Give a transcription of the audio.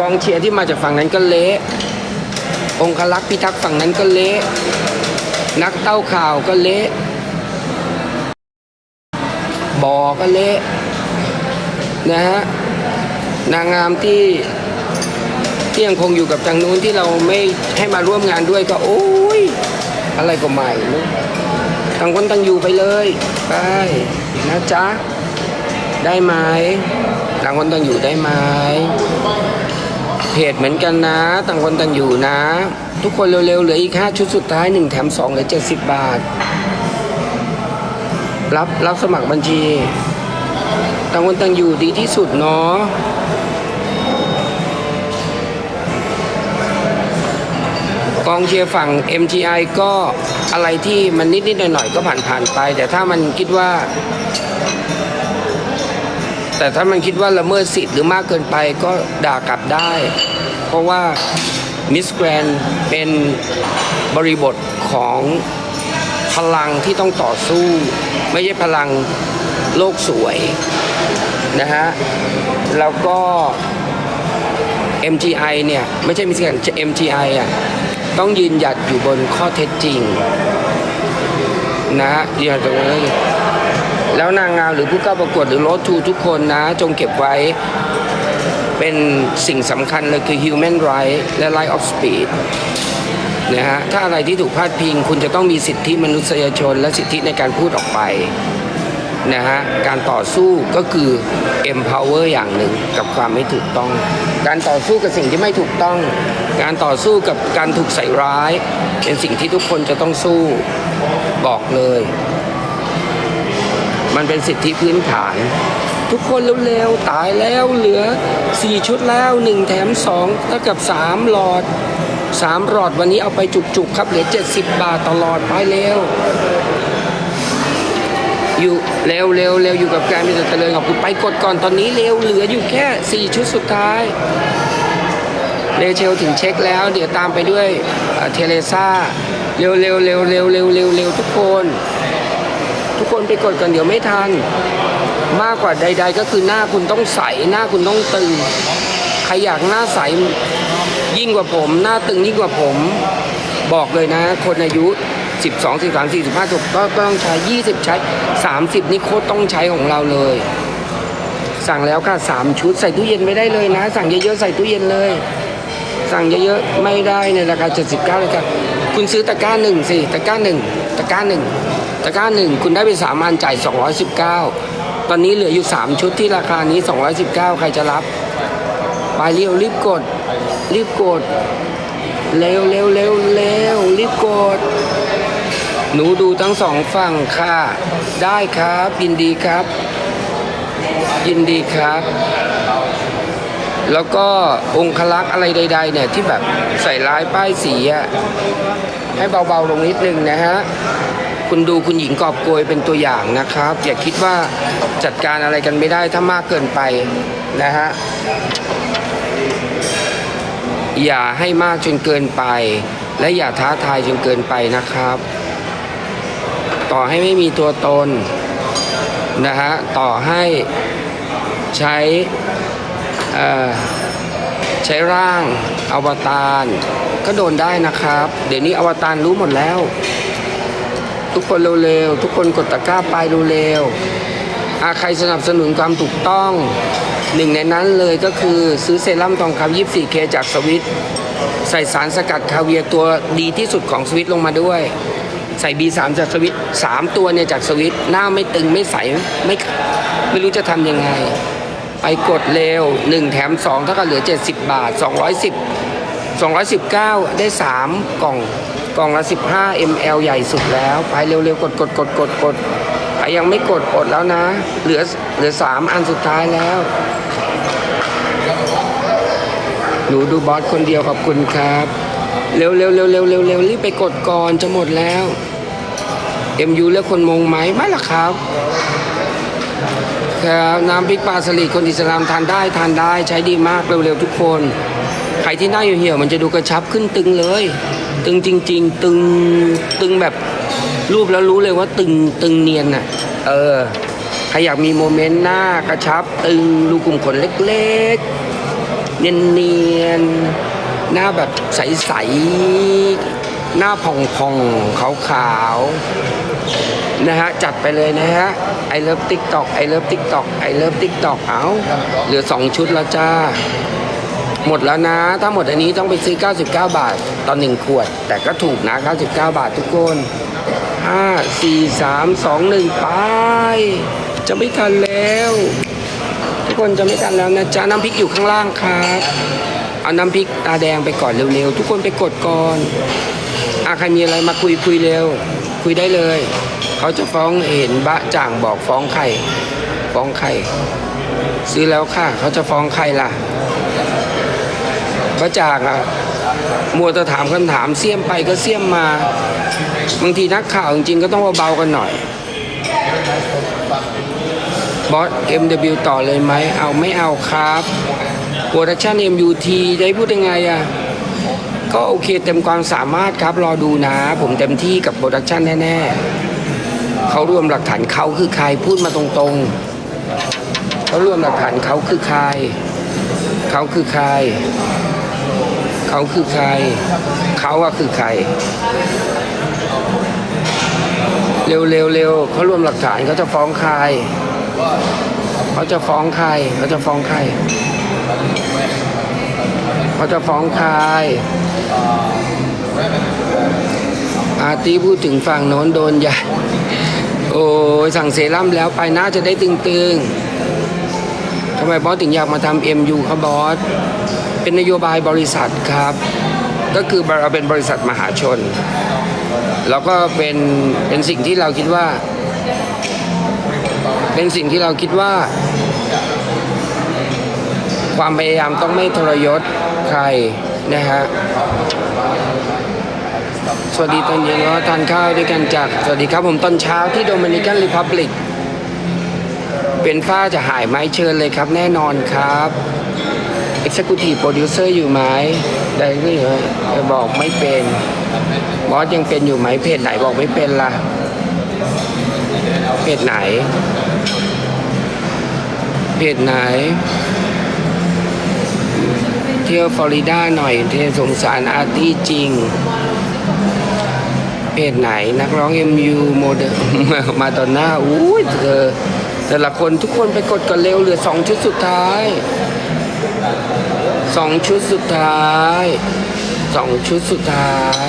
กองเชียร์ที่มาจากฝั่งนั้นก็เละองคลักษ์พิทักษ์ฝั่งนั้นก็เละนักเต้าข่าวก็เละบอก็เละนะฮะนางงามที่ที่ยังคงอยู่กับทางนู้นที่เราไม่ให้มาร่วมงานด้วยก็โอ้ยอะไรก็ใหม่รู้ต่างคนต่างอยู่ไปเลยไปนะจ๊ะได้ไหมต่างคนต่างอยู่ได้ไหม เพจเหมือนกันนะ ต่างคนต่างอยู่นะ ทุกคนเร็วๆเหลืออีกห้าชุดสุดท้ายหนึ่งแถมสองเหลือเจ็ดสิบบาท รับรับสมัครบัญชี ต่างคนต่างอยู่ดีที่สุดเนาะกองเชียร์ฝั่ง MGI ก็อะไรที่มันนิดๆหน่อยๆก็ผ่านๆไป แต่ถ้ามันคิดว่า แต่ถ้ามันคิดว่าละเมิดสิทธิ์หรือมากเกินไปก็ด่ากลับได้ เพราะว่ามิสแกรนเป็นบริบทของพลังที่ต้องต่อสู้ ไม่ใช่พลังโลกสวยนะฮะ แล้วก็ MGI เนี่ย ไม่ใช่มิสแกรน MGI อะต้องยืนหยัดอยู่บนข้อเท็จจริง นะฮะยืนหยัดตรงนั้น แล้วนางงามหรือผู้เข้าประกวดหรือรดทูทุกคนนะ จงเก็บไว้เป็นสิ่งสำคัญเลยคือ human right และ right of speech นะฮะถ้าอะไรที่ถูกพาดพิง คุณจะต้องมีสิทธิมนุษยชน และสิทธิในการพูดออกไปนะฮะการต่อสู้ก็คือ empower อย่างหนึ่งกับความไม่ถูกต้อง การต่อสู้กับสิ่งที่ไม่ถูกต้อง การต่อสู้กับการถูกใส่ร้าย เป็นสิ่งที่ทุกคนจะต้องสู้บอกเลย มันเป็นสิทธิพื้นฐาน ทุกคนเร็วๆตายแล้วเหลือ 4 ชุดแล้ว 1 แถม2เท่ากับ 3 หลอด 3 หลอดวันนี้เอาไปจุกๆครับเหลือ 70 บาทตลอดไปเร็วอยู่เร็วเร็วเร็วอยู่กับการมีแต่เจริญขอบคุณไปกดก่อนตอนนี้เร็วเหลืออยู่แค่ 4 ชุดสุดท้ายเรเชลถึงเช็คแล้ว เดี๋ยวตามไปด้วยเอ่อเทเลซ่าเร็วเร็วเร็วเร็วเร็วเร็วเร็วทุกคน ทุกคนไปกดกันเดี๋ยวไม่ทัน มากกว่าใด ๆ ก็คือหน้าคุณต้องใสหน้าคุณต้องตึงใครอยากหน้าใสยิ่งกว่าผม หน้าตึงยิ่งกว่าผม บอกเลยนะ คนอายุ 12 13 45ถูกก็ต้องใช้ 20 ใช้ 30 นี่โคตรต้องใช้ของเราเลย สั่งแล้วค่ะ 3 ชุดใส่ตู้เย็นไม่ได้เลยนะ สั่งเยอะๆใส่ตู้เย็นเลย สั่งเยอะๆไม่ได้ในราคา 79เลยครับคุณซื้อตะกร้าหนึ่งสิตะกร้าหนึ่งตะกร้าหนึ่ง ตะกร้าหนึ่งคุณได้ไปสามอันจ่าย 219 ตอนนี้เหลืออยู่ 3 ชุดที่ราคานี้ 219 ใครจะรับ ไปเร็วรีบกด รีบกด เร็วเร็วเร็วเร็วรีบกด หนูดูทั้งสองฝั่งค่ะ ได้ครับ ยินดีครับ ยินดีครับแล้วก็องคลักษ์อะไรใด ๆ เนี่ย ที่แบบใส่ร้ายป้ายสีอะให้เบา ๆ ลงนิดนึงนะฮะ คุณดูคุณหญิงกอบโกยเป็นตัวอย่างนะครับ อย่าคิดว่าจัดการอะไรกันไม่ได้ถ้ามากเกินไปนะฮะอย่าให้มากจนเกินไป และอย่าท้าทายจนเกินไปนะครับ ต่อให้ไม่มีตัวตนนะฮะต่อให้ใช้ใช้ร่างอวตารก็โดนได้นะครับ เดี๋ยวนี้อวตารรู้หมดแล้ว ทุกคนเร็วๆทุกคนกดตะกร้าไปเร็วๆอาใครสนับสนุนความถูกต้องหนึ่งในนั้นเลยก็คือซื้อเซรั่มทองคำ 24K จากสวิตใส่สารสกัดคาเวียตัวดีที่สุดของสวิตลงมาด้วย ใส่ B3 จากสวิตสามตัวเนี่ยจากสวิตหน้าไม่ตึงไม่ใสไม่ไม่รู้จะทำยังไง ไปกดเร็ว 1 แถม 2 เท่ากับเหลือ 70 บาท 210 219 ได้ 3 กล่อง กล่องละ 15 ml ใหญ่สุดแล้ว ไปเร็วๆ กดกดกดกดกดใครยังไม่กดอดแล้วนะ เหลือเหลือ3อันสุดท้ายแล้ว หนูดูบอสคนเดียวขอบคุณครับ เร็วเร็วเร็วเร็วเร็วเร็วรีบไปกดก่อนจะหมดแล้ว MU แล้วคนมงไหมไม่ล่ะครับครับ น้ำพริกปลาสลิดคนอิสลามทานได้ทานได้ใช้ดีมากเร็วๆทุกคน ใครที่หน้าเหี่ยวๆมันจะดูกระชับขึ้นตึงเลย ตึงจริง ๆ ตึงตึงแบบรูปแล้วรู้เลยว่าตึงตึงเนียนอะเออใครอยากมีโมเมนต์หน้ากระชับ ตึงรูกลุ่มขนเล็กๆ เนียนๆหน้าแบบใสๆ หน้าผ่องๆขาวๆนะฮะ จัดไปเลยนะฮะไอเลิฟติ๊กตอกไอเลิฟติ๊กตอกไอเลิฟติ๊กตอกเอาเหลือ 2 ชุดแล้วจ้า หมดแล้วนะ ถ้าหมดอันนี้ต้องไปซื้อ 99 บาทต่อหนึ่งขวด แต่ก็ถูกนะ 99 บาททุกคน5 4 3 2 1 ไป จะไม่ทันแล้ว ทุกคนจะไม่ทันแล้วนะจ๊ะน้ำพริกอยู่ข้างล่างครับ เอาน้ำพริกตาแดงไปก่อนเร็วๆ ทุกคนไปกดก่อนอะใครมีอะไรมาคุยคุยเร็ว คุยได้เลย เขาจะฟ้องเห็นบะจ่างบอกฟ้องใคร ฟ้องใคร ซื้อแล้วค่ะ เขาจะฟ้องใครล่ะบะจ่างอะมัวแต่ถามคำถามเสี่ยมไปก็เสี่ยมมาบางทีนักข่าวจริงๆก็ต้องเบาๆกันหน่อยบอส MW ต่อเลยไหม เอาไม่เอาครับ โปรดักชัน MUT จะให้พูดยังไงอะ ก็โอเคเต็มความสามารถครับ รอดูนะ ผมเต็มที่กับโปรดักชันแน่ ๆ เขารวมหลักฐานเขาคือใครพูดมาตรงๆ เขารวมหลักฐานเขาคือใคร เขาคือใคร เขาคือใคร เขาอะคือใครเร็วเร็วเร็วเขารวมหลักฐานเขาจะฟ้องใคร เขาจะฟ้องใคร เขาจะฟ้องใคร เขาจะฟ้องใครอาร์ตี้พูดถึงฝั่งโน้นโดนใหญ่โอ้ยสั่งเซรั่มแล้วไปน่าจะได้ตึงๆทำไมบอสถึงอยากมาทำเอ็มยูครับบอส เป็นนโยบายบริษัทครับ ก็คือเราเป็นบริษัทมหาชน แล้วก็เป็นเป็นสิ่งที่เราคิดว่า เป็นสิ่งที่เราคิดว่า ความพยายามต้องไม่ทรยศใครนะฮะสวัสดีตอนเย็นแล้วทานข้าวด้วยกันจากสวัสดีครับผมตอนเช้าที่โดมินิกันรีพับลิกเป็นฝ้าจะหายไหมเชิญเลยครับแน่นอนครับ Executive Producer อยู่ไหมได้ก็อยู่บอกไม่เป็นบอสยังเป็นอยู่ไหมเพจไหนบอกไม่เป็นล่ะเพจไหนเพจไหน เที่ยวฟลอริดาหน่อยเทสงสารอาร์ตี้จริง เพจไหนนักร้อง MU โมเดลมาตอนหน้าอุ้ยเธอแต่ละคนทุกคนไปกดกันเร็วเหลือสองชุดสุดท้ายสองชุดสุดท้ายสองชุดสุดท้าย